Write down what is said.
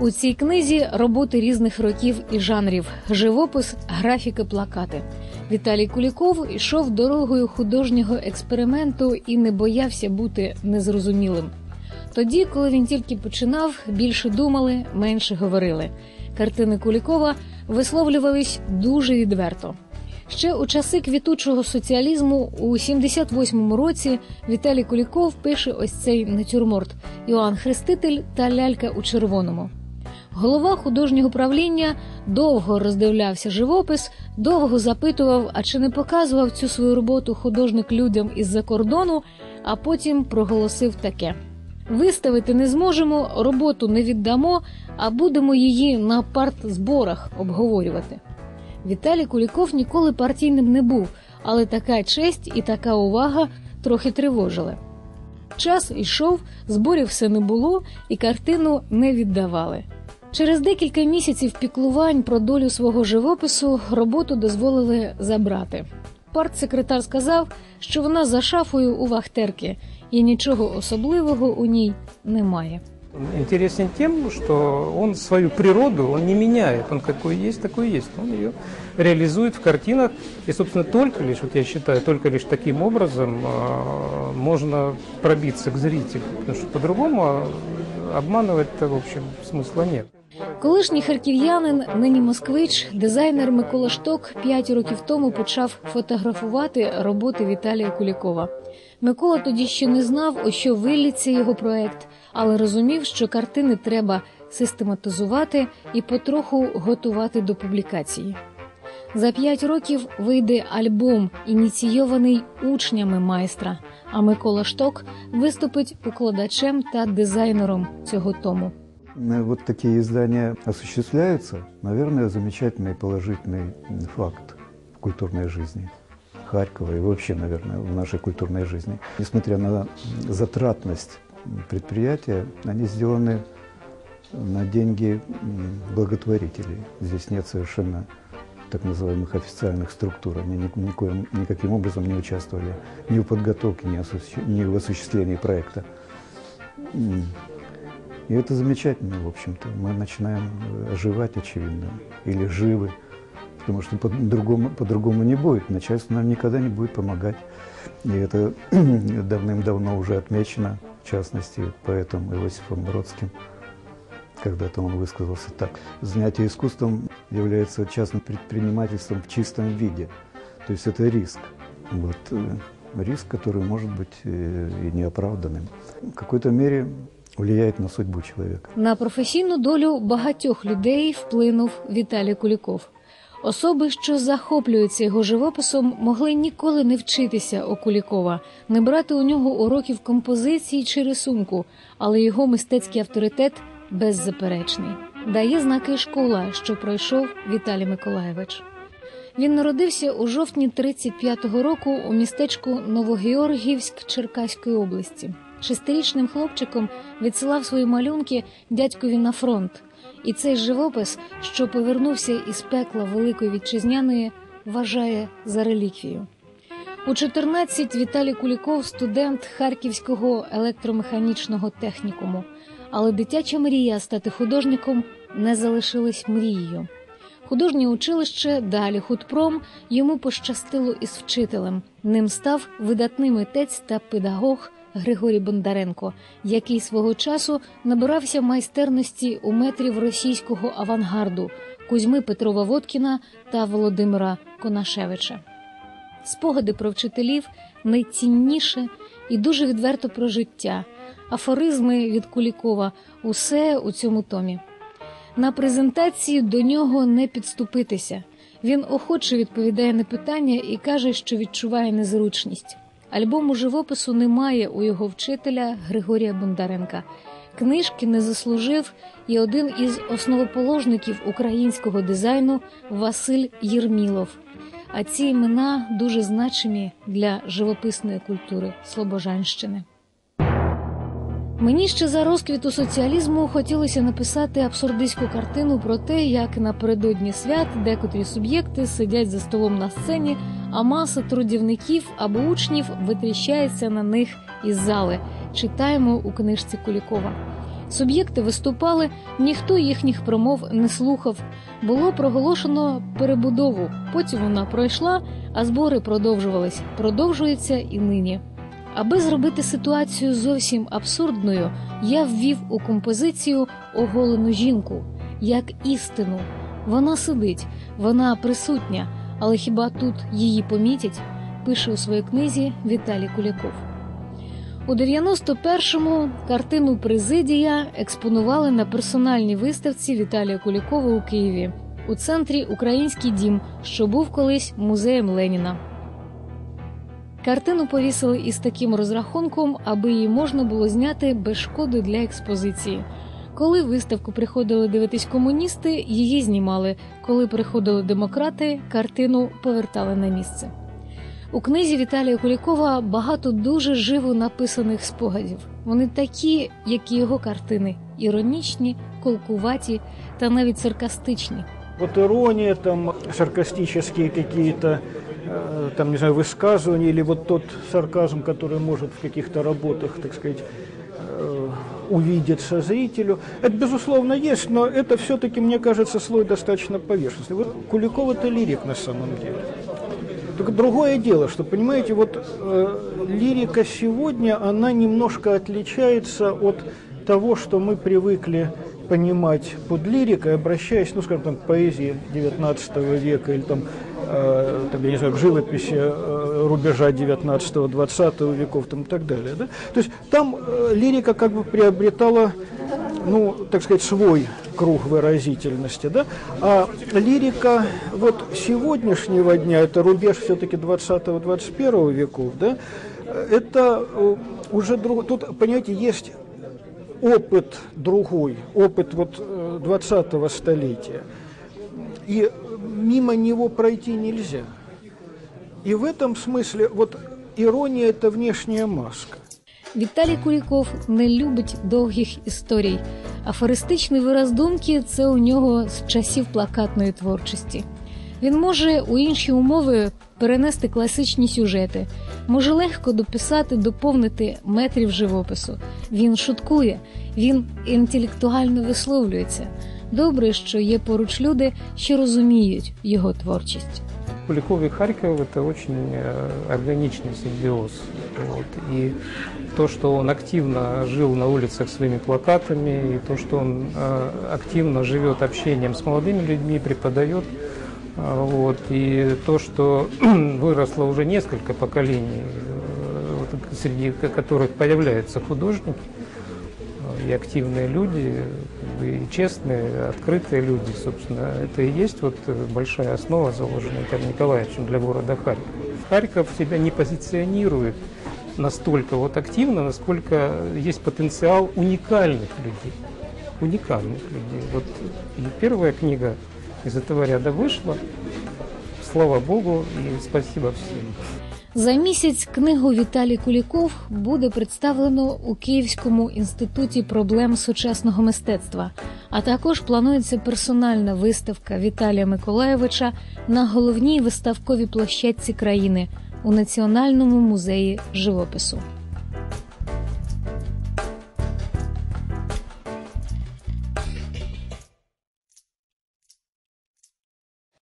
У цій книзі роботи різних років і жанрів, живопис, графіки, плакати. Віталій Куліков йшов дорогою художнього експерименту і не боявся бути незрозумілим. Тоді, коли він тільки починав, більше думали, менше говорили. Картини Кулікова висловлювались дуже відверто. Ще у часи квітучого соціалізму у 78-му році Віталій Куліков пише ось цей натюрморт Іоанн Хреститель та лялька у червоному. Голова художнього правління довго роздивлявся живопис, довго запитував, а чи не показував цю свою роботу художник людям із-за кордону, а потім проголосив таке: виставити не зможемо, роботу не віддамо, а будемо її на партзборах обговорювати. Віталій Куліков ніколи партійним не був, але така честь і така увага трохи тривожили. Час йшов, зборів все не було, і картину не віддавали. Через декілька місяців піклувань про долю свого живопису роботу дозволили забрати. Партсекретар сказав, що вона за шафою у вахтерки, і нічого особливого у ній немає. Интересен тем, что он свою природу он не меняет. Он какой есть, такой есть. Он ее реализует в картинах. И, собственно, только лишь, вот я считаю, только лишь таким образом э, можно пробиться к зрителю. Потому что по-другому э, обманывать-то, в общем, смысла нет. Колишній харків'янин, нині москвич, дизайнер Микола Шток п'ять років тому почав фотографувати роботи Віталія Кулікова. Микола тоді ще не знав, у що вилліться його проект, але розумів, що картини треба систематизувати і потроху готувати до публікації. За п'ять років вийде альбом, ініційований учнями майстра. А Микола Шток виступить укладачем та дизайнером цього тому. Э, Вот такие издания осуществляются, наверное, замечательный положительный факт в культурной жизни Харькова и вообще, наверное, в нашей культурной жизни. Несмотря на затратность предприятия, они сделаны на деньги благотворителей. Здесь нет совершенно так называемых официальных структур. Они ни- никоим, никаким образом не участвовали ни в подготовке, ни, ни в осуществлении проекта. И это замечательно, в общем-то. Мы начинаем э, оживать, очевидно, или живы, потому что по-другому, по-другому не будет. Начальство нам никогда не будет помогать. И это давным-давно уже отмечено, в частности, поэтом Иосифом Бродским. Когда-то он высказался так. Занятие искусством является частным предпринимательством в чистом виде. То есть это риск. Вот, э, риск, который может быть э, и неоправданным. В какой-то мере влияет на судьбу человека. На професійну долю багатьох людей вплинув Віталій Куліков. Особи, що захоплюються його живописом, могли ніколи не вчитися у Кулікова, не брати у нього уроків композиції чи рисунку, але його мистецький авторитет беззаперечний. Дає знаки школа, що пройшов Віталій Миколаєвич. Він народився у жовтні 35-го року у містечку Новогеоргівськ Черкаської області. Шестирічним хлопчиком відсилав свої малюнки дядькові на фронт. І цей живопис, що повернувся із пекла Великої Вітчизняної, вважає за реліквію. У 14 Віталій Куліков студент Харківського електромеханічного технікуму, але дитяча мрія стати художником не залишилась мрією. Художнє училище, далі худпром, йому пощастило із вчителем. Ним став видатний митець та педагог Григорій Бондаренко, який свого часу набирався майстерності у метрів російського авангарду Кузьми Петрова Водкіна та Володимира Конашевича. Спогади про вчителів найцінніше і дуже відверто про життя, афоризми від Кулікова усе у цьому томі. На презентації до нього не підступитися. Він охоче відповідає на питання і каже, що відчуває незручність. Альбому живопису немає у його вчителя Григорія Бондаренка. Книжки не заслужив і один із основоположників українського дизайну Василь Єрмілов. А ці імена дуже значимі для живописної культури Слобожанщини. Мені ще за розквіту соціалізму хотілося написати абсурдистську картину про те, як напередодні свят декотрі суб'єкти сидять за столом на сцені, а маса трудівників або учнів витріщається на них із зали. Читаємо у книжці Кулікова. Суб'єкти виступали, ніхто їхніх промов не слухав. Було проголошено перебудову. Потім вона пройшла, а збори продовжувались. Продовжуються і нині. Аби зробити ситуацію зовсім абсурдною, я ввів у композицію оголену жінку як істину. Вона сидить, вона присутня, але хіба тут її помітять? пише у своїй книзі Віталій Куляков. У 91-му картину Президія експонували на персональній виставці Віталія Кулікова у Києві у центрі Український дім, що був колись музеєм Леніна. Картину повісили із таким розрахунком, аби її можна було зняти без шкоди для експозиції. Коли виставку приходили дивитись комуністи, її знімали. Коли приходили демократи, картину повертали на місце. У книзі Віталія Кулікова багато дуже живо написаних спогадів. Вони такі, як і його картини, іронічні, колкуваті та навіть саркастичні. Вот ирония, там саркастические какие-то э, там, не знаю, высказывания, или вот тот сарказм, который может в каких-то работах, так сказать, э, увидеться зрителю. Это, безусловно, есть, но это все-таки, мне кажется, слой достаточно поверхностный. Вот Куликов – это лирик на самом деле. Только другое дело, что, понимаете, вот э, лирика сегодня, она немножко отличается от того, что мы привыкли понимать под лирикой, обращаясь, ну, скажем, там, к поэзии XIX века или там, э, там я не знаю, к живописи э, рубежа XIX-XX веков там, и так далее. Да? То есть там э, лирика как бы приобретала, ну, так сказать, свой круг выразительности, да, а лирика вот сегодняшнего дня, это рубеж все-таки 20-21 веков, да, это э, уже друг, тут, понимаете, есть опыт другой, опыт вот 20-го столетия, и мимо него пройти нельзя. И в этом смысле вот ирония – это внешняя маска. Віталій Куліков не любить довгих історій. Афористичний вираз думки це у нього з часів плакатної творчості. Він може у інші умови перенести класичні сюжети, може легко дописати, доповнити метрів живопису. Він шуткує, він інтелектуально висловлюється. Добре, що є поруч люди, що розуміють його творчість. Куликов и Харьков – это очень э, органичный симбиоз. Вот. И то, что он активно жил на улицах своими плакатами, и то, что он э, активно живет общением с молодыми людьми, преподает, э, вот, и то, что выросло уже несколько поколений, среди ко- которых появляются художники, и активные люди, и честные, открытые люди, собственно, это и есть вот э, большая основа, заложенная Николаем Николаевичем для города Харьков. Харьков себя не позиционирует настолько вот активно, насколько есть потенциал уникальных людей. Уникальных людей. Вот и первая книга из этого ряда вышла. Слава Богу и спасибо всем. За місяць книгу Віталій Куліков буде представлено у Київському інституті проблем сучасного мистецтва. А також планується персональна виставка Віталія Миколаєвича на головній виставковій площадці країни у Національному музеї живопису.